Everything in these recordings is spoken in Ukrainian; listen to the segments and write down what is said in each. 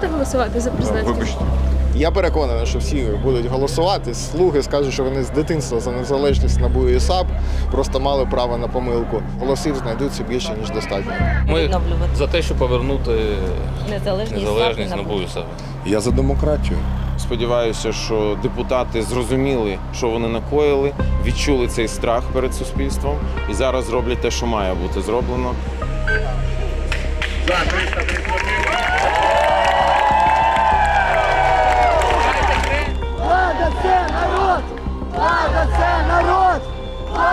будете голосувати за президентський? Вибачте. Я переконаний, що всі будуть голосувати. Слуги скажуть, що вони з дитинства за незалежність НАБУ і САП просто мали право на помилку. Голосів знайдуться більше ніж достатньо. Ми за те, щоб повернути незалежність, незалежність НАБУ і САП. Я за демократію. Сподіваюся, що депутати зрозуміли, що вони накоїли, відчули цей страх перед суспільством і зараз зроблять те, що має бути зроблено. Влада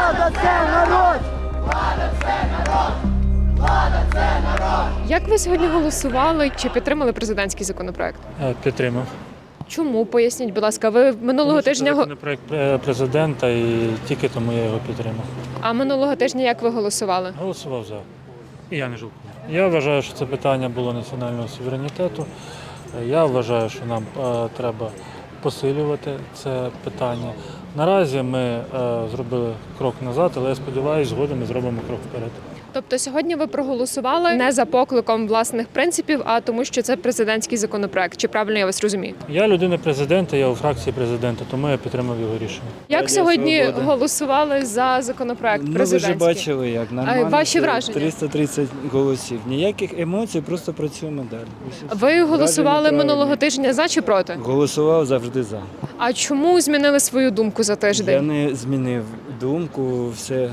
Влада це народ! Як ви сьогодні голосували чи підтримали президентський законопроект? Е, Підтримав. Чому поясніть, будь ласка, ви минулого Тому тижня це законопроект е, президента і тільки тому я його підтримав. а минулого тижня як ви голосували? Голосував за. І я не жалкую. Я вважаю, що це питання було національного суверенітету. Е, Я вважаю, що нам е, треба посилювати це питання. Наразі ми е, зробили крок назад, але я сподіваюся, згодом ми зробимо крок вперед. Тобто сьогодні ви проголосували не за покликом власних принципів, а тому, що це президентський законопроект. Чи правильно я вас розумію? Я людина президента, я у фракції президента, тому я підтримав його рішення. Як Радіо сьогодні Свобода. голосували за законопроект Ну, ви вже бачили, як нормально. ваші враження? 330 голосів. Ніяких емоцій, просто працюємо далі. Ви голосували минулого тижня за чи проти? Голосував завжди за. А чому змінили свою думку за тиждень? Я не змінив думку, все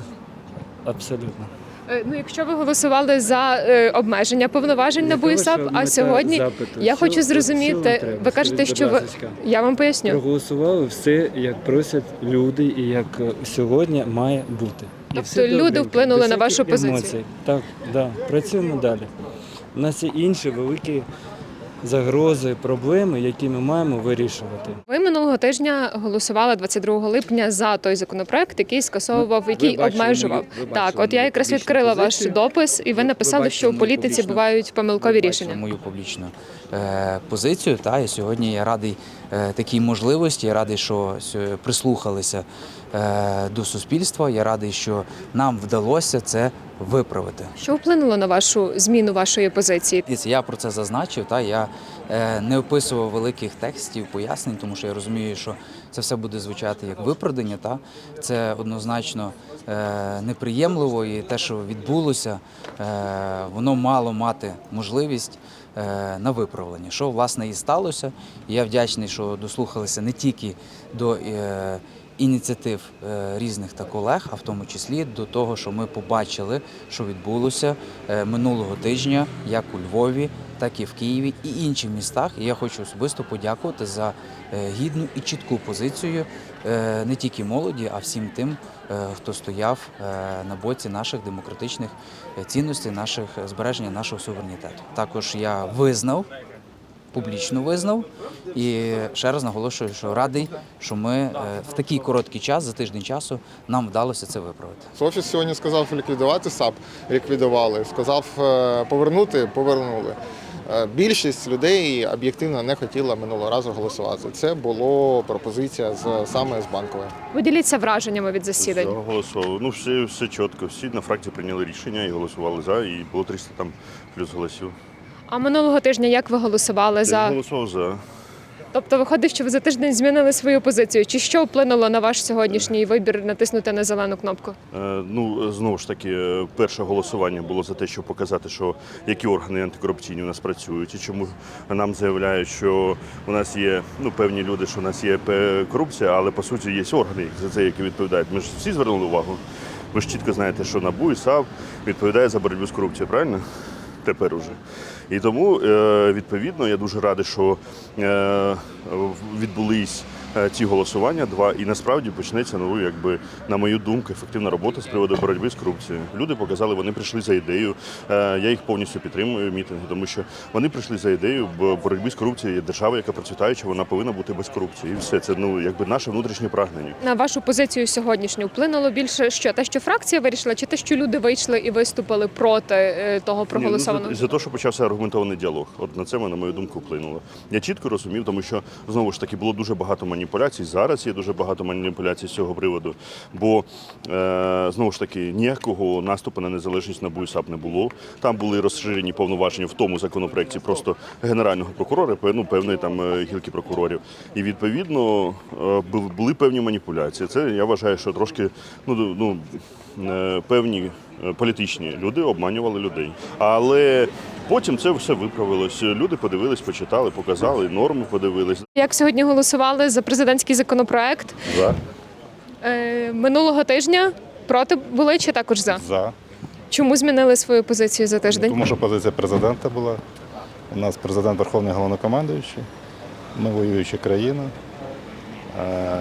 абсолютно. Е, Ну, якщо ви голосували за е, обмеження повноважень на Якого САП, ж а сьогодні запиту? я хочу зрозуміти. Ви кажете, що ви я вам поясню. Проголосували все, як просять люди, і як е, сьогодні має бути. І Тобто все люди добренько, вплинули без на вашу всяких позицію? емоцій. Так, да. працюємо далі. У нас є інші великі загрози, проблеми, які ми маємо вирішувати. Ви минулого тижня голосували 22 липня за той законопроект, який скасовував, який бачили обмежував. ви так, от я якраз відкрила ваш допис, і ви написали, бачили що у політиці публічну- бувають помилкові Ви бачили рішення. мою публічну е, позицію. Та і сьогодні я радий е, такій можливості. Я радий, що прислухалися е, до суспільства. Я радий, що нам вдалося це виправити. Що вплинуло на вашу зміну вашої позиції? Я про це зазначив. Та я е, не описував великих текстів, пояснень, тому що я розумію, що це все буде звучати як виправдання. Та це однозначно е, неприємливо, і те, що відбулося, е, воно мало мати можливість. е, На виправлення, що власне і сталося. Я вдячний, що дослухалися не тільки до е, ініціатив е, різних та колег, а в тому числі до того, що ми побачили, що відбулося е, минулого тижня, як у Львові, так і в Києві і інших містах. І я хочу особисто подякувати за е, гідну і чітку позицію не тільки молоді, а всім тим, хто стояв на боці наших демократичних цінностей, наших збереження нашого суверенітету. Також я визнав публічно визнав. І ще раз наголошую, що радий, що ми е, в такий короткий час, за тиждень часу, нам вдалося це виправити. Офіс сьогодні сказав ліквідувати САП, ліквідували. Сказав е, повернути, повернули. Е, Більшість людей об'єктивно не хотіла минулого разу голосувати. Це була пропозиція з саме з банкової. Поділіться враженнями від засідань. За голосували. Ну, все, все чітко. Всі на фракції прийняли рішення і голосували за, і було 300 там плюс голосів. А минулого тижня як ви голосували Я за? голосував за. Тобто виходить, що ви за тиждень змінили свою позицію. Чи що вплинуло на ваш сьогоднішній вибір натиснути на зелену кнопку? Е, Ну, знову ж таки, е, перше голосування було за те, щоб показати, що які органи антикорупційні у нас працюють, і чому нам заявляють, що у нас є ну, певні люди, що у нас є корупція, але по суті є органи за це, які відповідають. Ми ж всі звернули увагу. Ви ж чітко знаєте, що НАБУ і САП відповідає за боротьбу з корупцією, правильно? Тепер уже. І тому, е, відповідно, я дуже радий, що е, відбулись ці голосування, два, і насправді почнеться ну, якби, на мою думку, ефективна робота з приводу боротьби з корупцією. Люди показали, вони прийшли за ідею. Е, Я їх повністю підтримую мітинги, тому що вони прийшли за ідею бо боротьби з корупцією. Держава, яка процвітаюча, вона повинна бути без корупції. І все це ну якби наше внутрішнє прагнення. На вашу позицію сьогоднішню вплинуло більше що те, що фракція вирішила, чи те, що люди вийшли і виступили проти е, того проголосованого? Ні, ну, за те, що почався аргументований діалог. От на це на мою думку вплинуло. Я чітко розумів, тому що знову ж таки було дуже багато маніпуляцій. Маніпуляцій. Зараз є дуже багато маніпуляцій з цього приводу. Бо е, знову ж таки ніякого наступу на незалежність НАБУ і САП не було. Там були розширені повноваження в тому законопроекті просто генерального прокурора, ну, певної там е, гілки прокурорів. І відповідно е, були певні маніпуляції. Це я вважаю, що трошки ну, ну е, певні політичні люди обманювали людей. Але потім це все виправилось. Люди подивились, почитали, показали, норми подивились. Як сьогодні голосували за президентський законопроект За. е, минулого тижня? Проти були чи також за? За. Чому змінили свою позицію за тиждень? Тому що позиція президента була. У нас президент Верховний головнокомандуючий, ми воююча країна. Е,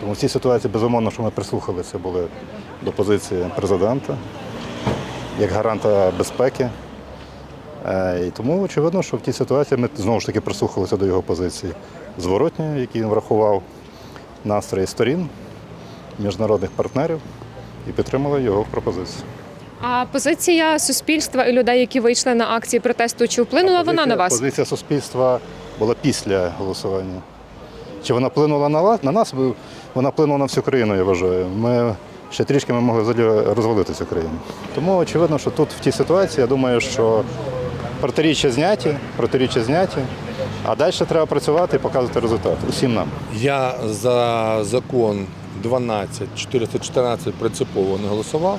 Тому в цій ситуації, безумовно, що ми прислухалися були до позиції президента як гаранта безпеки. Е, І тому очевидно, що в тій ситуації ми знову ж таки прислухалися до його позиції зворотньої, які він врахував настрої сторін, міжнародних партнерів і підтримали його пропозицію. А позиція суспільства і людей, які вийшли на акції протесту, чи вплинула вона на вас? Позиція суспільства була після голосування. Чи вона вплинула? На нас вона вплинула на всю країну, я вважаю. Ми ще трішки ми могли взагалі розвалити цю країну. Тому очевидно, що тут в тій ситуації, я думаю, що протиріччя зняті, протиріччя зняті, а далі треба працювати і показувати результат усім нам. Я за закон 12 414 принципово не голосував,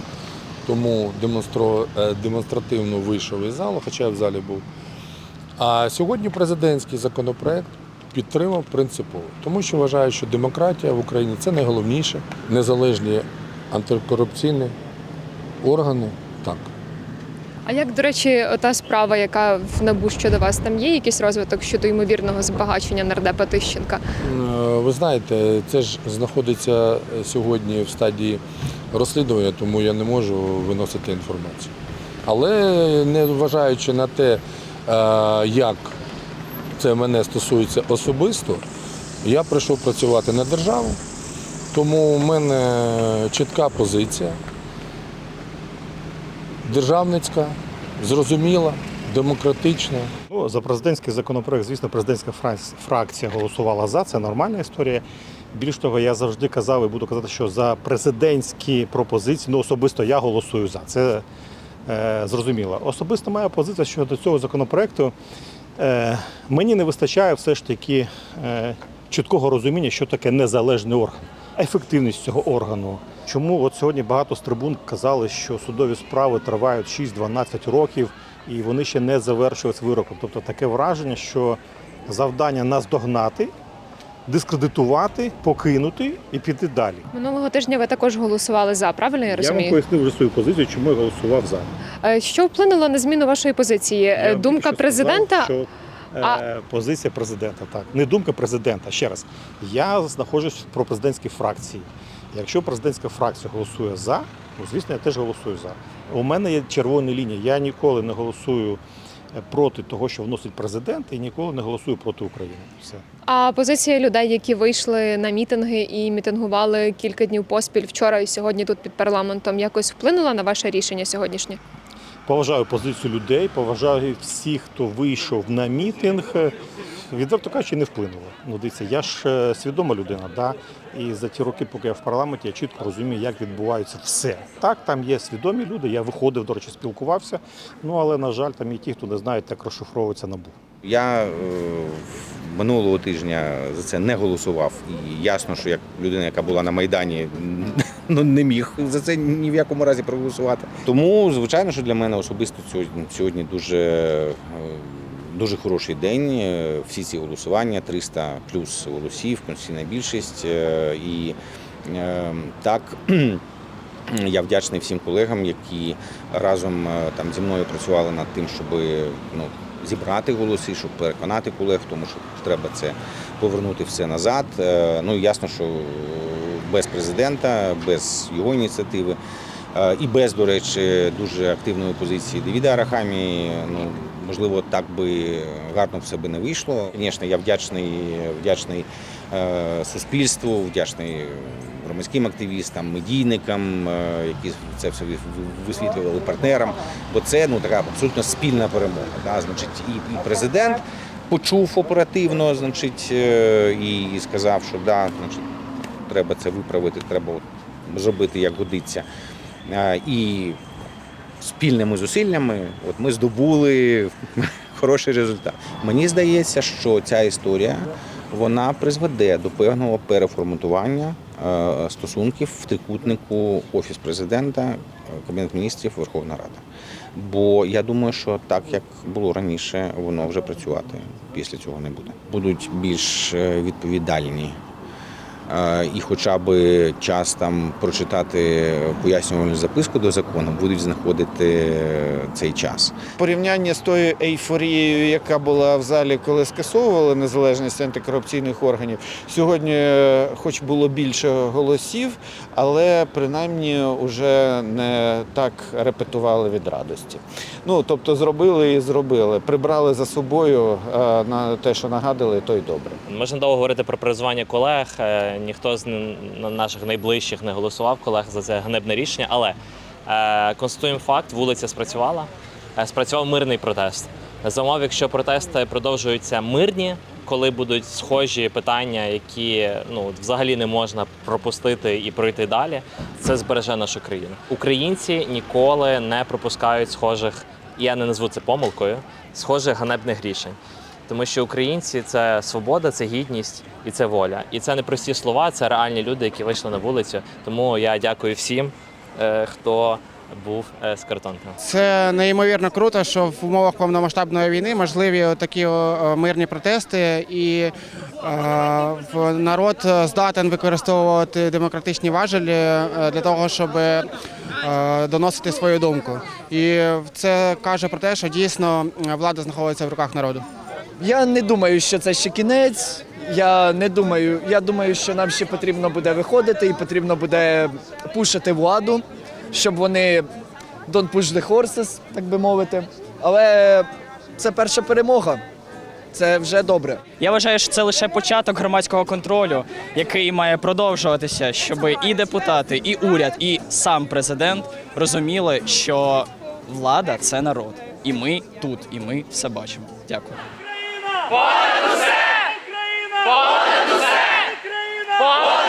тому е, демонстративно вийшов із залу, хоча я в залі був. А сьогодні президентський законопроект підтримав принципово, тому що вважаю, що демократія в Україні це найголовніше, незалежні антикорупційні органи. Так. А як, до речі, та справа, яка в НАБУ щодо вас, там є якийсь розвиток щодо ймовірного збагачення нардепа Тищенка? Е, Ви знаєте, це ж знаходиться сьогодні в стадії розслідування, тому я не можу виносити інформацію. Але не зважаючи на те, е, як це мене стосується особисто, я прийшов працювати на державу, тому в мене чітка позиція, державницька, зрозуміла, демократична. Ну, за президентський законопроект, звісно, президентська фракція- голосувала за. Це нормальна історія. Більш того, я завжди казав і буду казати, що за президентські пропозиції, ну особисто я голосую за. Це е, зрозуміло. Особисто моя позиція щодо цього законопроекту. Е, мені не вистачає все ж таки е, чіткого розуміння, що таке незалежний орган, ефективність цього органу. Чому от сьогодні багато з трибун казали, що судові справи тривають 6-12 років і вони ще не завершуються вироком. Тобто таке враження, що завдання нас догнати, дискредитувати, покинути і піти далі. Минулого тижня ви також голосували за, правильно я розумію? пояснив вже свою позицію, чому я голосував за. Е, Що вплинуло на зміну вашої позиції? Е, Я Думка президента? сказав, що, е, А- Позиція президента, так. Не думка президента. Ще раз, я знаходжусь в пропрезидентській фракції. Якщо президентська фракція голосує за, ну звісно, я теж голосую за. У мене є червона лінія. Я ніколи не голосую е, проти того, що вносить президент, і ніколи не голосую проти України. Все. А позиція людей, які вийшли на мітинги і мітингували кілька днів поспіль вчора і сьогодні тут під парламентом, якось вплинула на ваше рішення сьогоднішнє? Поважаю позицію людей, поважаю всіх, хто вийшов на мітинг. Відверто кажучи, не вплинуло. Ну, дивіться, я ж е, свідома людина, да? і за ті роки, поки я в парламенті, я чітко розумію, як відбувається все. Так, там є свідомі люди, я виходив, до речі, спілкувався. Ну але на жаль, там є ті, хто не знає, як розшифровується набу. Я е, минулого тижня за це не голосував. І ясно, що як людина, яка була на Майдані, ну не міг за це ні в якому разі проголосувати. Тому, звичайно, що для мене особисто сьогодні, дуже, е, дуже хороший день. Е, Всі ці голосування, 300 плюс голосів, конституційна більшість. Е, І так. Я вдячний всім колегам, які разом там зі мною працювали над тим, щоб ну, зібрати голоси, щоб переконати колег, тому що треба це повернути все назад. Ну ясно, що без президента, без його ініціативи е, і без, до речі, дуже активної позиції Девіда Арахамі, ну можливо, так би гарно все би не вийшло. Звісно, я вдячний, вдячний е, суспільству, вдячний громадським активістам, медійникам, е, які це все висвітлювали партнерам. Бо це ну така абсолютно спільна перемога. Да? Значить, і, президент почув оперативно, значить, і сказав, що да, значить, треба це виправити, треба зробити як годиться. І спільними зусиллями от ми здобули хороший результат. Мені здається, що ця історія вона призведе до певного переформатування е, стосунків в трикутнику Офіс президента, е, Кабінет міністрів, Верховна Рада. Бо я думаю, що так як було раніше, воно вже працювати після цього не буде. Будуть більш е, відповідальні і хоча б час там прочитати пояснювальну записку до закону, будуть знаходити е, цей час. порівнянні з тою ейфорією, яка була в залі, коли скасовували незалежність антикорупційних органів. Сьогодні, е, хоч було більше голосів, але принаймні вже не так репетували від радості. Ну тобто зробили і зробили, прибрали за собою е, на те, що нагадали, то й добре. Можна довго говорити про призування колег. Е, Ніхто з наших найближчих не голосував колег за це гнебне рішення, але е, констатуємо факт, вулиця спрацювала. Спрацював мирний протест. За умов, якщо протести продовжуються мирні, коли будуть схожі питання, які ну взагалі не можна пропустити і пройти далі, це збереже нашу країну. Українці ніколи не пропускають схожих, я не назву це помилкою, схожих ганебних рішень. Тому що українці це свобода, це гідність і це воля. І це не прості слова, це реальні люди, які вийшли на вулицю. Тому я дякую всім, е, хто був е, з картонками. Це неймовірно круто, що в умовах повномасштабної війни можливі такі мирні протести, і е, народ здатен використовувати демократичні важелі е, для того, щоб доносити свою думку. І це каже про те, що дійсно влада знаходиться в руках народу. Я не думаю, що це ще кінець. Я не думаю. Я думаю, що нам ще потрібно буде виходити і потрібно буде пушити владу, щоб вони don't push the horses, так би мовити. Але це перша перемога. Це вже добре. Я вважаю, що це лише початок громадського контролю, який має продовжуватися, щоб і депутати, і уряд, і сам президент розуміли, що влада це народ, і ми тут, і ми все бачимо. Дякую. Понад усе! Україна! Понад усе! Україна!